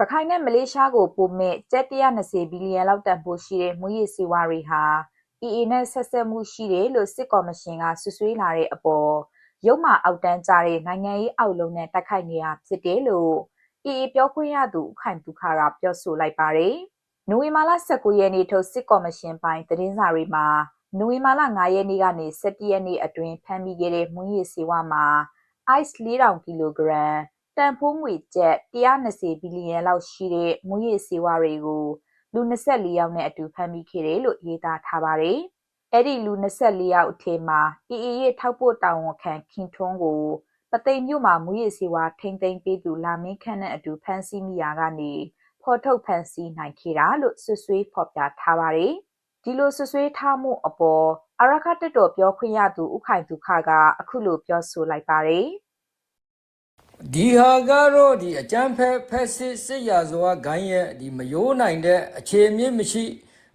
ရခိုင်နဲ့မလေးရှားကိုပို့မဲ့ကျပ်120ဘီလီယံလောက်တန်ဖိုးရှိတဲ့မူရည်စေဝါတွေဟာ EA နဲ့ဆက်ဆက်မှုရှိတယ်လို့စစ်ကော်မရှင်ကဆွဆွေးလာတဲ့အပေါ်ရုံးမှအောက်တန်းကြတဲ့နိုင်ငံရေးအောက်လုံးနဲ့တိုက်ခိုက်နေတာဖြစ်တယ်လို့ EA ပြောခွင့်ရသူဦးခိုင်ဒုခါကပြောဆိုလိုက်ပါတယ်။နိုဝင်ဘာလ19ရက်နေ့ထုတ်စစ်ကော်မရှင်ပိုင်းသတင်းစာတွေမှာနိုဝင်ဘာလ9ရက်နေ့ကနေ17ရက်နေ့အတွင်းဖမ်းမိခဲ့တဲ့မူရည်စေဝါမှာ ice 4000ကီလိုဂရမ် တန်ဖိုးငွေကျပ်120ဘီလီယံလောက်ရှိတဲ့မူရည်စေဝါတွေကိုလူ24ယောက်နဲ့အတူဖမ်းမိခဲ့တယ်လို့ရေးသားထားပါတယ်။အဲ့ဒီလူ24ယောက်အထက်မှာ EE ရဲ့ထောက်ပို့တာဝန်ခံခင်ထွန်းကိုပသိမ်မြို့မှာမူရည်စေဝါထိမ့်သိမ်းပေးသူလာမင်းခန့်နဲ့အတူဖမ်းဆီးမိရာကနေဖော်ထုတ်ဖမ်းဆီးနိုင်ခဲ့တာလို့ဆွဆွေးဖော်ပြထားပါတယ်။ဒီလိုဆွဆွေးထားမှုအပေါ်အရခတ်တော်ပြောခွင့်ရသူဥခိုင်ဒုခကအခုလိုပြောဆိုလိုက်ပါတယ်။ ဒီဟာကတော့ဒီအကြမ်းဖက်ဖက်စစ်စစ်ရာဇဝဂိုင်းရဲ့ဒီမယိုးနိုင်တဲ့အခြေအမြင့်မရှိ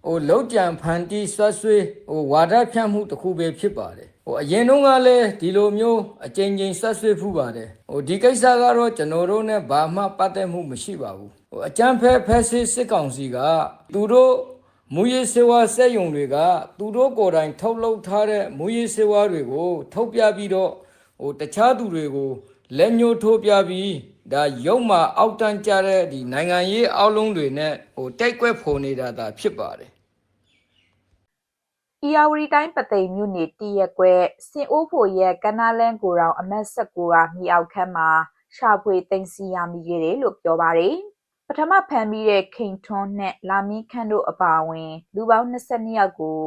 ဟိုလောက်ကြံဖန်တီးဆွတ်ဆွေးဟိုဝါဒဖြန့်မှုတစ်ခုပဲဖြစ်ပါတယ်ဟိုအရင်တုန်းကလည်းဒီလိုမျိုးအကြိမ်ကြိမ်ဆွတ်ဆွေးဖူးပါတယ်ဟိုဒီကိစ္စကတော့ကျွန်တော်တို့ ਨੇ ဘာမှပတ်သက်မှုမရှိပါဘူးဟိုအကြမ်းဖက်ဖက်စစ်စစ်ကောင်စီကသူတို့မူရေးစေဝါစက်ယုံတွေက သူတို့ကိုယ်တိုင်ထုတ်လုပ်ထားတဲ့မူရေးစေဝါတွေကိုထုတ်ပြပြီးတော့ဟိုတခြားသူတွေကို လက်ညှိုးထိုးပြပြီးဒါရုပ်မှာအောက်တန်းကြတဲ့ဒီနိုင်ငံရေးအောက်လုံးတွေနဲ့ဟိုတိုက်ကွက်ဖော်နေတာဒါဖြစ်ပါတယ်။ဤယာဝတီတိုင်းပသိမ်မြို့နယ်တရက်ကွက်စင်အိုးဖို့ရဲ့ကနာလန်ကိုရောင်အမတ်16ကမြေအောက်ခန်းမှာရှာဖွေတင်စီရမိခဲ့တယ်လို့ပြောပါတယ်။ပထမဖမ်းပြီးတဲ့ခိန်ထွန်းနဲ့လာမင်းခန့်တို့အပါအဝင် လူပေါင်း22ယောက်ကို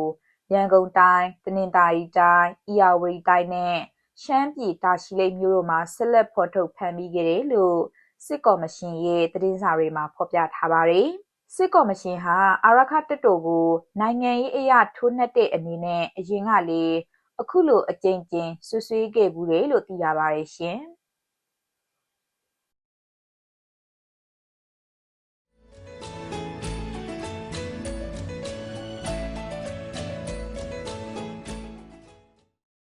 ရန်ကုန်တိုင်းတနင်္သာရီတိုင်းဤယာဝတီတိုင်းနဲ့ ရှမ်းပြည်တာရှိလိတ်မြို့တို့မှာဆက်လက်ဖော်ထုတ်ဖမ်းမိခဲ့တယ်လို့စစ်ကော်မရှင်ရဲ့သတင်းစာတွေမှာဖော်ပြထားပါတယ်။စစ်ကော်မရှင်ဟာအာရခတက်တော်ကိုနိုင်ငံရေးအရာထိုးနှက်တဲ့အနေနဲ့အရင်ကလေအခုလိုအကြိမ်ကျင်ဆွဆွေးခဲ့ဘူးတယ်လို့သိရပါတယ်ရှင်။